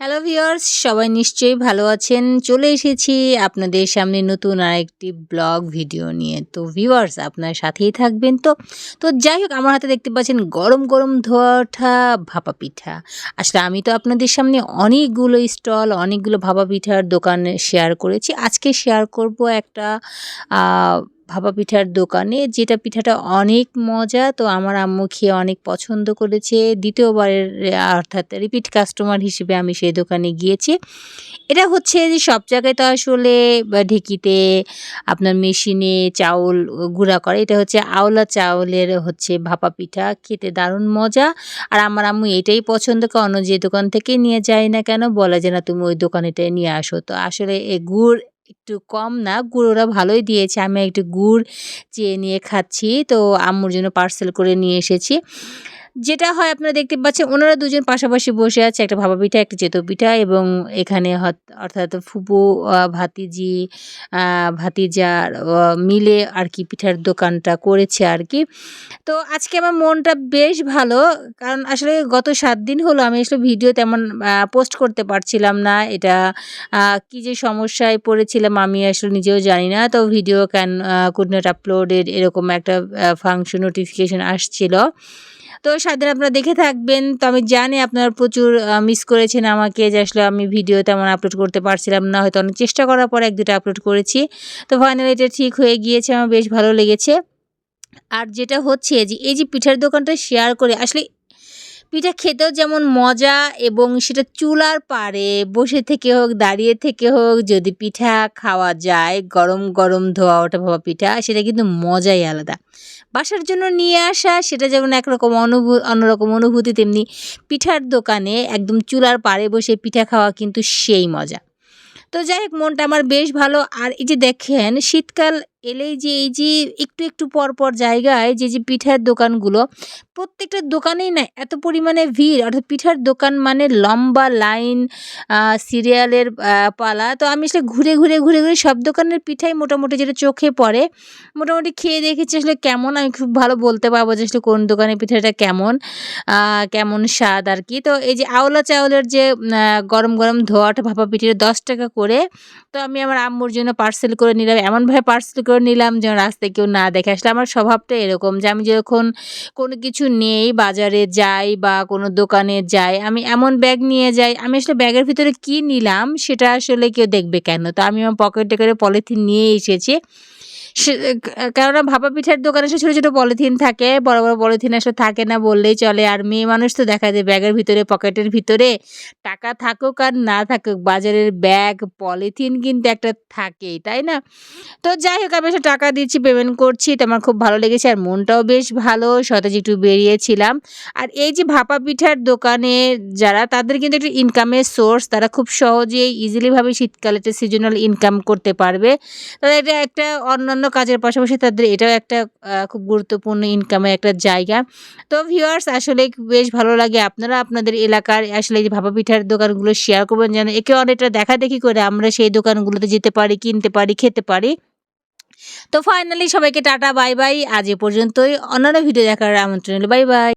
Hello viewers সবাই নিশ্চয়ই ভালো আছেন। চলে এসেছি আপনাদের সামনে নতুন আরেকটি ব্লগ ভিডিও নিয়ে। তো ভিউয়ার্স আপনার সাথেই থাকবেন তো। তো যাই হোক, আমার হাতে দেখতে পাচ্ছেন গরম গরম ধোয়া ওঠা ভাপা পিঠা। আসলে আমি তো আপনাদের সামনে অনেকগুলো স্টল অনেকগুলো ভাপা পিঠার দোকান শেয়ার করেছি। আজকে শেয়ার করব একটা ভাপা পিঠার দোকানে, যেটা পিঠাটা অনেক মজা, তো আমার আম্মু খেয়ে অনেক পছন্দ করেছে। দ্বিতীয়বারের, অর্থাৎ রিপিট কাস্টমার হিসেবে আমি সেই দোকানে গিয়েছি। এটা হচ্ছে যে সব জায়গায় তো আসলে ঢেকিতে, আপনার মেশিনে চাউল গুঁড়া করে। এটা হচ্ছে আওলা চাউলের হচ্ছে ভাপা পিঠা, খেতে দারুণ মজা। আর আমার আম্মু এটাই পছন্দ করে, অন্য যে দোকান থেকে নিয়ে যায় না কেন, বলে যে না, তুমি ওই দোকানেটাই নিয়ে আসো। তো আসলে এই গুড় একটু কম না গুড় ওরা ভালোই দিয়েছে। আমি একটু গুড় চেয়ে নিয়ে খাচ্ছি। তো আম্মুর জন্য পার্সেল করে নিয়ে এসেছি। যেটা হয় আপনারা দেখতে পাচ্ছেন, ওনারা দুজন পাশাপাশি বসে আছে, একটা ভাবা পিঠা, একটা চেতো পিঠা এবং এখানে অর্থাৎ ফুপু ভাতিজি ভাতিজার মিলে আর কি পিঠার দোকানটা করেছে আর কি। তো আজকে আমার মনটা বেশ ভালো, কারণ আসলে গত সাত দিন হলো আমি আসলে ভিডিও তেমন পোস্ট করতে পারছিলাম না, এটা কি যে সমস্যায় পড়েছিলাম আমি আসলে নিজেও জানি না, তো video can could not uploaded এরকম একটা ফাংশন নোটিফিকেশন আসছিল। তো সাথে আপনারা দেখে থাকবেন। তো আমি জানি আপনারা প্রচুর মিস করেছেন আমাকে যে আসলে আমি ভিডিও তেমন আপলোড করতে পারছিলাম না। হয়তো অনেক চেষ্টা করার পর এক দুটো আপলোড করেছি। তো ফাইনালি এটা ঠিক হয়ে গিয়েছে, আমার বেশ ভালো লেগেছে। আর যেটা হচ্ছে যে, এই যে পিঠার দোকানটা শেয়ার করে, আসলে পিঠা খেতেও যেমন মজা এবং সেটা চুলার পাড়ে বসে থেকে হোক, দাঁড়িয়ে থেকে হোক, যদি পিঠা খাওয়া যায়, গরম গরম ধোয়া ওঠা ভাবা পিঠা, সেটা কিন্তু মজাই আলাদা। বাসার জন্য নিয়ে আসা, সেটা যেমন একরকম অনুভূ, অন্যরকম অনুভূতি তেমনি পিঠার দোকানে একদম চুলার পাড়ে বসে পিঠা খাওয়া কিন্তু সেই মজা। তো যাই হোক, মনটা আমার বেশ ভালো। আর এই যে দেখেন, শীতকাল এলেই যে এই যে একটু একটু পর পর জায়গায় যে যে পিঠার দোকানগুলো, প্রত্যেকটা দোকানেই না এত পরিমাণে ভিড়। অর্থাৎ পিঠার দোকান মানে লম্বা লাইন সিরিয়ালের পালা। তো আমি আসলে ঘুরে ঘুরে ঘুরে ঘুরে সব দোকানের পিঠাই মোটামুটি যেটা চোখে পড়ে, মোটামুটি খেয়ে দেখেছি আসলে কেমন। আমি খুব ভালো বলতে পারব যে আসলে কোন দোকানের পিঠাটা কেমন কেমন স্বাদ আর কি। তো এই যে আওলা চাউলের যে গরম গরম ধোয়াটা ভাপা পিঠের দশ টাকা করে, তো আমি আমার আম্মুর জন্য পার্সেল করে নিলাম। এমনভাবে পার্সেল করে নিলাম যেন রাস্তায় কেউ না দেখে আসলে আমার স্বভাবটা এরকম যে আমি যখন কোনো কিছু নেই, বাজারে যাই বা কোনো দোকানে যাই, আমি এমন ব্যাগ নিয়ে যাই, আমি আসলে ব্যাগের ভিতরে কি নিলাম সেটা আসলে কেউ দেখবে কেন? তো আমি আমার পকেটে করে পলিথিন নিয়ে এসেছি। সে কেননা ভাপা পিঠার দোকানে সে ছোটো ছোটো পলিথিন থাকে, বড় বড় পলিথিন আসলে থাকে না বললেই চলে। আর মেয়ে মানুষ তো দেখা যায় ব্যাগের ভিতরে, পকেটের ভিতরে টাকা থাকুক আর না থাকুক, বাজারের ব্যাগ, পলিথিন কিন্তু একটা থাকেই, তাই না? তো যাই হোক, আমি টাকা দিচ্ছি পেমেন্ট করছি তো আমার খুব ভালো লেগেছে আর মনটাও বেশ ভালো, সতেজ একটু বেরিয়েছিলাম। আর এই যে ভাপা পিঠার দোকানে যারা, তাদের কিন্তু একটু ইনকামের সোর্স তারা খুব সহজেই ইজিলিভাবে শীতকালে একটা সিজনাল ইনকাম করতে পারবে। তাদের এটা একটা অন্যান্য কাজের পাশাপাশি তাদের এটাও একটা খুব গুরুত্বপূর্ণ ইনকামের একটা জায়গা। তো ভিউয়ার্স আসলে বেশ ভালো লাগে আপনারা আপনাদের এলাকার, আসলে যে ভাপা পিঠার দোকানগুলো শেয়ার করবেন যেন একে অনেকটা দেখা দেখি করে আমরা সেই দোকানগুলোতে যেতে পারি, কিনতে পারি, খেতে পারি। তো ফাইনালি সবাইকে টাটা বাই বাই আজ এ পর্যন্তই। অন্যান্য ভিডিও দেখার আমন্ত্রণ বাই বাই